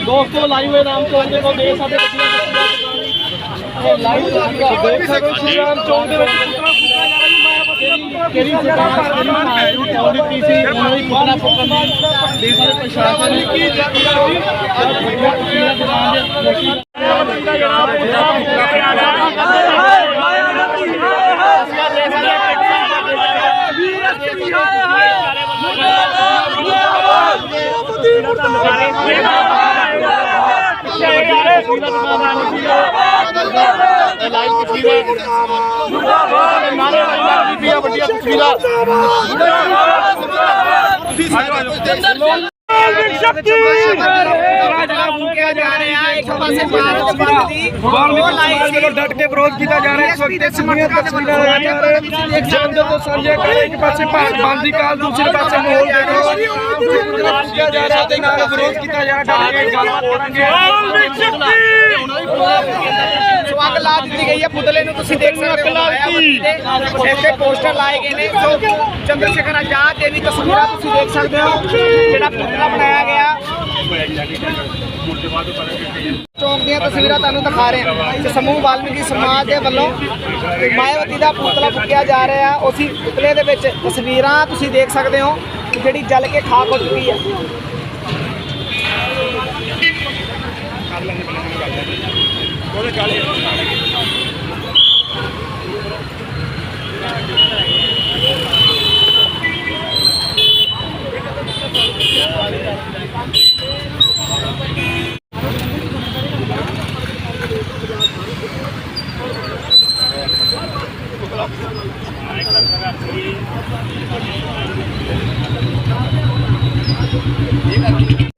ਦੋਸਤੋ ਲਾਈਵ ਹੈ ਨਾਮ ਚੌਂਕ ਦੇ ਕੋਲ ਦੇਖ ਸਕਦੇ ਲਾਈਵ ਦੇਖ ਸਕਦੇ ਹੋ ਸ਼੍ਰੀ ਰਾਮ ਚੌਂਕ ਦੇ ਵਿੱਚ ਪੁਤਲਾ ਫੂਕਿਆ ਜਾ ਰਿਹਾ ਮਾਇਆ ਕਿਹੜੀ ਸਰਕਾਰ ਕਿਹੜੀ ਮਾਇਆ ਦਿੱਤੀ ਸੀ ਉਹਨਾਂ ਦੀ ਫੂਕਣ ਦੀ ਦੇਸ਼ ਦੇ ਪ੍ਰਸ਼ਾਸਨ ਕੀ ਲਾਈਵ ਤਸਵੀਰਾਂ ਨਾਲੇ ਵੱਡੀਆਂ ਵੱਡੀਆਂ ਤਸਵੀਰਾਂ ਫੂਕਿਆ ਜਾ ਰਿਹਾ ਇੱਕ ਪਾਸੇ ਭਾਰਤ ਬੰਦ ਦੀ ਉਹ ਲਾਈਨ ਵੱਲੋਂ ਡਟ ਕੇ ਵਿਰੋਧ ਕੀਤਾ ਜਾ ਰਿਹਾ ਇਸ ਵਕਤ ਸਮਰਥਕਾਂ ਦੇ ਵੱਲੋਂ ਜਲੰਧਰ ਤੋਂ ਸਾਂਝੇ ਕਰ ਇੱਕ ਪਾਸੇ ਭਾਰਤ ਬੰਦ ਦੀ ਕਾਲ ਦੂਸਰੇ ਪਾਸੇ ਮਾਹੌਲ ਦੇਖ ਕੀਤਾ ਜਾ ਰਿਹਾ ਤੇ ਨਾਲ ਵਿਰੋਧ ਕੀਤਾ ਜਾ ਰਿਹਾ ਡਟ ਕੇ ਗੱਲਬਾਤ ਕਰਾਂਗੇ ਸੋ ਅੱਗ ਲਾ ਦਿੱਤੀ ਗਈ ਹੈ ਪੁਤਲੇ ਨੂੰ ਤੁਸੀਂ ਦੇਖ ਸਕਦੇ ਹੋ ਇੱਥੇ ਪੋਸਟਰ ਲਾਏ ਗਏ ਨੇ ਸੋ ਚੰਦਰ ਸ਼ੇਖਰ ਆਜ਼ਾਦ ਦੇ ਵੀ ਤਸਵੀਰਾਂ ਤੁਸੀਂ ਦੇਖ ਸਕਦੇ ਹੋ ਜਿਹੜਾ ਪੁਤਲਾ ਬਣਾਇਆ ਗਿਆ। ਚੌਂਕ ਦੀਆਂ ਤਸਵੀਰਾਂ ਤੁਹਾਨੂੰ ਦਿਖਾ ਰਹੇ ਹਾਂ। ਤੇ ਸਮੂਹ ਵਾਲਮੀਕੀ ਸਮਾਜ ਦੇ ਵੱਲੋਂ ਮਾਇਆਵਤੀ ਦਾ ਪੁਤਲਾ ਫੁੱਕਿਆ ਜਾ ਰਿਹਾ ਉਸੇ ਪੁਤਲੇ ਦੇ ਵਿੱਚ ਤਸਵੀਰਾਂ ਤੁਸੀਂ ਦੇਖ ਸਕਦੇ ਹੋ ਜਿਹੜੀ ਜਲ ਕੇ ਖਾਕ ਹੋ ਚੁੱਕੀ ਹੈ।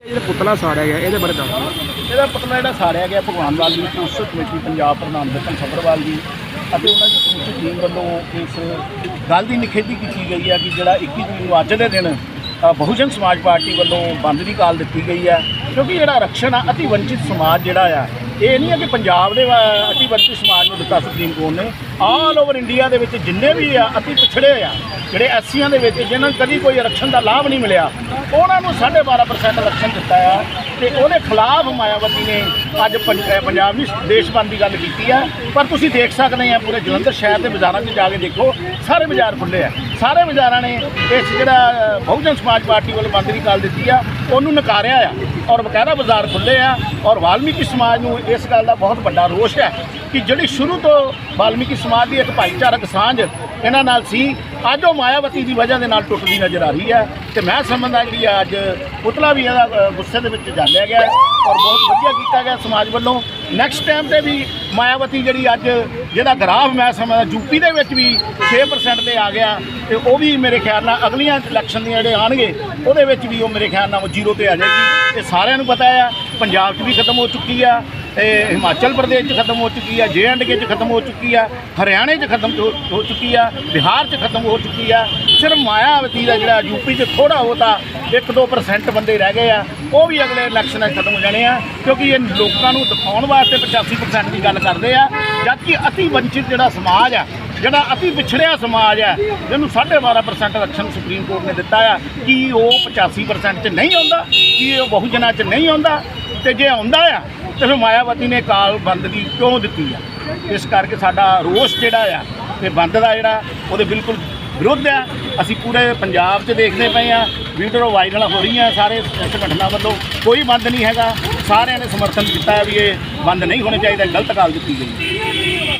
ਜਿਹੜਾ ਪੁਤਲਾ ਸਾੜਿਆ ਗਿਆ, ਇਹਦੇ ਬਾਰੇ ਦੱਸੋ। ਇਹਦਾ ਪੁਤਲਾ ਜਿਹੜਾ ਸਾੜਿਆ ਗਿਆ ਭਗਵਾਨ ਵਾਲ ਜੀ ਉਸਤ ਕਮੇਟੀ ਪੰਜਾਬ ਪ੍ਰਧਾਨ ਦਰਸ਼ਨ ਸੱਭਰਵਾਲ ਜੀ ਅਤੇ ਉਹਨਾਂ ਦੀ ਸਮੁੱਚੀ ਟੀਮ ਵੱਲੋਂ ਇਸ ਗੱਲ ਦੀ ਨਿਖੇਧੀ ਕੀਤੀ ਗਈ ਹੈ ਕਿ ਜਿਹੜਾ 21 ਜੂਨ ਨੂੰ ਅੱਜ ਦੇ ਦਿਨ ਬਹੁਜਨ ਸਮਾਜ ਪਾਰਟੀ ਵੱਲੋਂ ਬੰਦ ਦੀ ਕਾਲ ਦਿੱਤੀ ਗਈ ਹੈ। ਕਿਉਂਕਿ ਜਿਹੜਾ ਆਰਕਸ਼ਣ ਆ, ਅਤੀ ਵੰਚਿਤ ਸਮਾਜ ਜਿਹੜਾ ਆ ਇਹ ਨਹੀਂ ਹੈ ਕਿ ਪੰਜਾਬ ਦੇ ਵਾ- ਅਤੀ ਵੰਚਿਤ ਸਮਾਜ ਨੂੰ ਦਿੱਤਾ ਸੁਪਰੀਮ ਕੋਰਟ ਨੇ। ਆਲ ਓਵਰ ਇੰਡੀਆ ਦੇ ਵਿੱਚ ਜਿੰਨੇ ਵੀ ਆ ਅਤੀ ਪਿਛੜੇ ਆ, ਜਿਹੜੇ ਐਸਸੀਆਂ ਦੇ ਵਿੱਚ, ਜਿਨ੍ਹਾਂ ਨੂੰ ਕਦੀ ਕੋਈ ਆਰਕਸ਼ਣ ਦਾ ਲਾਭ ਨਹੀਂ ਮਿਲਿਆ, ਉਹਨਾਂ ਨੂੰ 12.5% ਆਰਕਸ਼ਣ ਦਿੱਤਾ ਆ। ਤੇ ਉਹਦੇ ਖਿਲਾਫ ਮਾਇਆਵਤੀ ਨੇ ਅੱਜ ਪੰ- ਪੰਜਾਬ ਦੀ ਦੇਸ਼ ਬੰਦ ਦੀ ਗੱਲ ਕੀਤੀ ਆ। ਪਰ ਤੁਸੀਂ ਦੇਖ ਸਕਦੇ ਆ ਪੂਰੇ ਜਲੰਧਰ ਸ਼ਹਿਰ ਦੇ ਬਾਜ਼ਾਰਾਂ 'ਚ ਜਾ ਕੇ ਦੇਖੋ, ਸਾਰੇ ਬਾਜ਼ਾਰ ਖੁੱਲੇ ਆ। ਸਾਰੇ ਬਾਜ਼ਾਰਾਂ ਨੇ ਇਸ ਜਿਹੜਾ ਬਹੁਜਨ ਸਮਾਜ ਪਾਰਟੀ ਵੱਲੋਂ ਬੰਦ ਦੀ ਕਾਲ ਦਿੱਤੀ ਆ, ਉਹਨੂੰ ਨਕਾਰਿਆ ਆ। ਔਰ ਬਕਾਇਦਾ ਬਾਜ਼ਾਰ ਖੁੱਲੇ ਆ ਔਰ ਵਾਲਮੀਕੀ ਸਮਾਜ ਨੂੰ ਇਸ ਗੱਲ ਦਾ ਬਹੁਤ ਵੱਡਾ ਰੋਸ਼ ਹੈ ਕਿ ਜਿਹੜੀ ਸ਼ੁਰੂ ਤੋਂ ਵਾਲਮੀਕੀ ਸਮਾਜ ਦੀ ਇੱਕ ਭਾਈਚਾਰਕ ਸਾਂਝ ਇਹਨਾਂ ਨਾਲ ਸੀ ਅੱਜ ਉਹ ਮਾਇਆਵਤੀ ਦੀ ਵਜ੍ਹਾ ਦੇ ਨਾਲ ਟੁੱਟਦੀ ਨਜ਼ਰ ਆ ਰਹੀ ਹੈ ਤੇ ਮੈਂ ਸਮਝਦਾ ਕਿ ਅੱਜ ਪੁਤਲਾ ਵੀ ਇਹਦਾ ਗੁੱਸੇ ਦੇ ਵਿੱਚ ਜਾਣਿਆ ਗਿਆ ਔਰ ਬਹੁਤ ਵਧੀਆ ਕੀਤਾ ਗਿਆ ਸਮਾਜ ਵੱਲੋਂ। ਨੈਕਸਟ ਟਾਈਮ ਤੇ ਵੀ ਮਾਇਆਵਤੀ ਜਿਹੜੀ ਅੱਜ ਜਿਹਦਾ ਗ੍ਰਾਫ ਮੈਂ ਸਮਝਦਾ ਯੂਪੀ ਦੇ ਵਿੱਚ ਵੀ 6% ਤੇ ਆ ਗਿਆ ਤੇ ਉਹ ਵੀ ਮੇਰੇ ਖਿਆਲ ਨਾਲ ਅਗਲੀਆਂ ਇਲੈਕਸ਼ਨ ਦੀਆਂ ਜਿਹੜੇ ਆਣਗੇ ਉਹਦੇ ਵਿੱਚ ਵੀ ਉਹ ਮੇਰੇ ਖਿਆਲ ਨਾਲ ਉਹ ਜ਼ੀਰੋ ਤੇ ਆ ਜਾਏਗੀ। ਇਹ ਸਾਰਿਆਂ ਨੂੰ ਪਤਾ ਆ, ਪੰਜਾਬ 'ਚ ਵੀ ਖਤਮ ਹੋ ਚੁੱਕੀ ਆ। ਇਹ ਹਿਮਾਚਲ ਪ੍ਰਦੇਸ਼ 'ਚ ਖਤਮ ਹੋ ਚੁੱਕੀ ਆ ਜੇ ਐਂਡ ਕੇ 'ਚ ਖਤਮ ਹੋ ਚੁੱਕੀ ਆ, ਹਰਿਆਣੇ 'ਚ ਖਤਮ ਹੋ ਚੁੱਕੀ ਆ, ਬਿਹਾਰ 'ਚ ਖਤਮ ਹੋ ਚੁੱਕੀ ਆ। ਸਿਰਫ ਮਾਇਆਵਤੀ ਦਾ ਜਿਹੜਾ ਯੂਪੀ 'ਚ ਥੋੜਾ ਬਹੁਤਾ 1-2% ਬੰਦੇ ਰਹਿ ਗਏ ਆ, ਉਹ ਵੀ ਅਗਲੇ ਇਲੈਕਸ਼ਨਾਂ 'ਚ ਖਤਮ ਹੋ ਜਾਣੇ ਆ, ਕਿਉਂਕਿ ਇਹ ਲੋਕਾਂ ਨੂੰ ਦਿਖਾਉਣ ਵਾਸਤੇ 85% ਦੀ ਗੱਲ ਕਰਦੇ ਆ, ਜਦਕਿ ਅਤੀ ਵੰਚਿਤ ਜਿਹੜਾ ਸਮਾਜ ਆ, ਜਿਹੜਾ ਅਤੀ ਪਿਛੜਿਆ ਸਮਾਜ ਹੈ ਜਿਹਨੂੰ 12.5% ਆਰਕਸ਼ਣ ਸੁਪਰੀਮ ਕੋਰਟ ਨੇ ਦਿੱਤਾ ਆ, ਕੀ ਉਹ 85% 'ਚ ਨਹੀਂ ਆਉਂਦਾ, ਕੀ ਉਹ ਬਹੁਜਨਾਂ 'ਚ ਨਹੀਂ ਆਉਂਦਾ, ਤੇ ਜੇ ਆਉਂਦਾ ਆ ਤੇ ਫਿਰ ਮਾਇਆਵਤੀ ਨੇ ਕਾਲ ਬੰਦ ਦੀ ਕਿਉਂ ਦਿੱਤੀ ਆ? ਇਸ ਕਰਕੇ ਸਾਡਾ ਰੋਸ ਜਿਹੜਾ ਆ ਤੇ ਬੰਦ ਦਾ ਜਿਹੜਾ, ਉਹਦੇ ਬਿਲਕੁਲ ਵਿਰੁੱਧ ਆ। ਅਸੀਂ ਪੂਰੇ ਪੰਜਾਬ 'ਚ ਦੇਖਦੇ ਪਏ ਆ, ਵੀਡੀਓ ਵਾਇਰਲ ਹੋ ਰਹੀਆਂ ਸਾਰੇ ਸੰਗਠਨਾਂ ਵੱਲੋਂ। ਕੋਈ ਬੰਦ ਨਹੀਂ ਹੈਗਾ। ਸਾਰਿਆਂ ਨੇ ਸਮਰਥਨ ਕੀਤਾ ਵੀ ਇਹ ਬੰਦ ਨਹੀਂ ਹੋਣੇ ਚਾਹੀਦਾ, ਗਲਤ ਕਾਲ ਦਿੱਤੀ ਗਈ।